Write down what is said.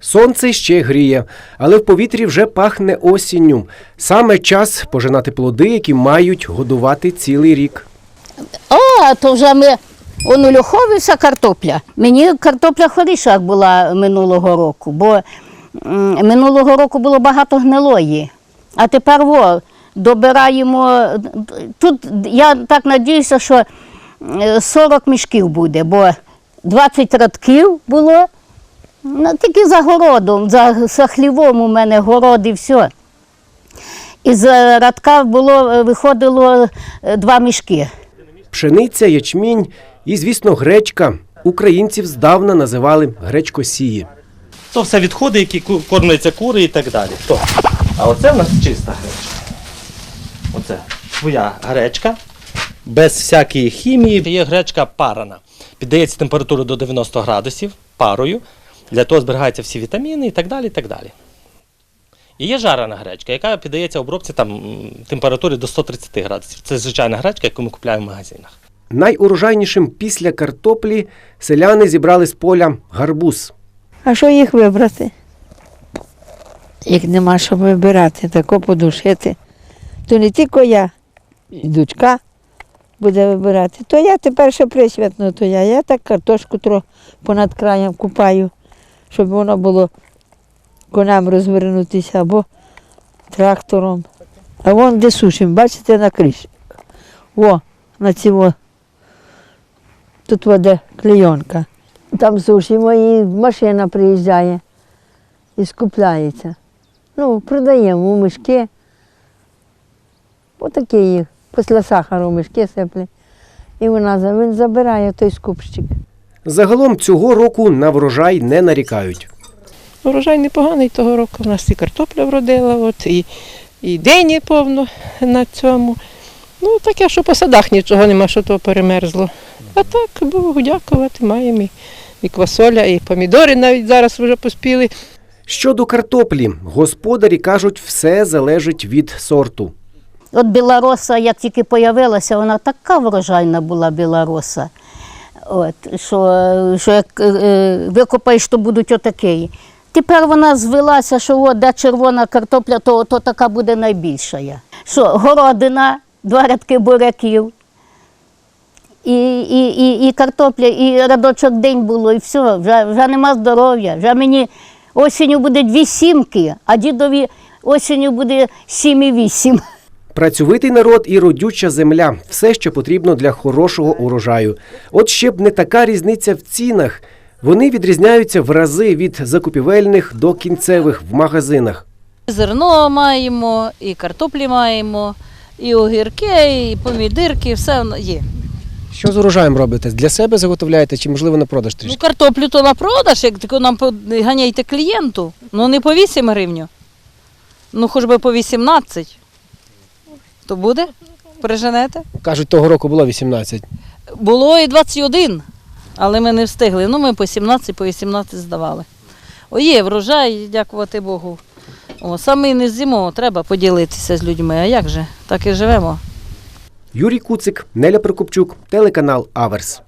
Сонце ще гріє, але в повітрі вже пахне осінню. Саме час пожинати плоди, які мають годувати цілий рік. О, то вже ми он у картопля. Мені картопля хороша була минулого року, бо минулого року було багато гнилої. А тепер во, добираємо. Тут я так надіюся, що е, 40 мішків буде, бо 20 радків було. Ну, тільки за городом, за, за хлівом у мене город і все. Із радка було, е, виходило е, два мішки. Пшениця, ячмінь і, звісно, гречка. Українців здавна називали гречкосії. То все відходи, які кормляться кури і так далі. То. А оце в нас чиста гречка. Оце своя гречка. Без всякої хімії. Є гречка парана. Піддається температуру до 90 градусів парою. Для того зберігаються всі вітаміни і так далі. І так далі. І є жарена гречка, яка піддається обробці там, температурі до 130 градусів. Це звичайна гречка, яку ми купуємо в магазинах. Найурожайнішим після картоплі селяни зібрали з поля гарбуз. А що їх вибрати? Як нема що вибирати, тако подушити, то не тільки я, і дочка буде вибирати. То я тепер ще присвятно, то я. Я так картошку трохи понад краєм купаю, щоб воно було коням розвернутися або трактором. А вон де сушимо, бачите, на криш. О, на цього. Тут воде клейонка. Там сушимо і машина приїжджає і скупляється. Ну, продаємо мішки. Отакі їх. Після сахару мішки сиплять. І вона він забирає той скупщик. Загалом цього року на врожай не нарікають. Урожай непоганий того року. У нас і картопля вродила, от, і, і дині повно на цьому. Ну, таке, що по садах нічого нема, що то перемерзло. А так, Богу дякувати, маємо і, і квасоля, і помідори навіть зараз вже поспіли. Щодо картоплі, господарі кажуть, все залежить від сорту. От білороса, як тільки появилася, вона така врожайна була білороса. От, що, що як е, викопаєш, то будуть отакі. Тепер вона звелася, що от, де червона картопля, то, то така буде найбільша. Що городина, два рядки буряків, і, і, і, і картопля, і радочок день було, і все, вже, вже нема здоров'я. Вже мені осінню буде дві сімки, а дідові осінню буде сім і вісім. Працьовитий народ і родюча земля все, що потрібно для хорошого урожаю. От ще б не така різниця в цінах. Вони відрізняються в рази від закупівельних до кінцевих в магазинах. Зерно маємо, і картоплі маємо, і огірки, і помідирки, все є. Що з урожаєм робите? Для себе заготовляєте чи можливо на продаж Ну, картоплю то на продаж, як нам ганяйте клієнту. Ну не по 8 гривень. Ну хоч би по 18. То буде? Приженете? Кажуть, того року було 18. Було і 21, але ми не встигли. Ну, ми по 17, по 18 здавали. О, є врожай, дякувати Богу. О, саме не з'їмо, треба поділитися з людьми. А як же? Так і живемо. Юрій Куцик, Неля Прокопчук, телеканал Аверс.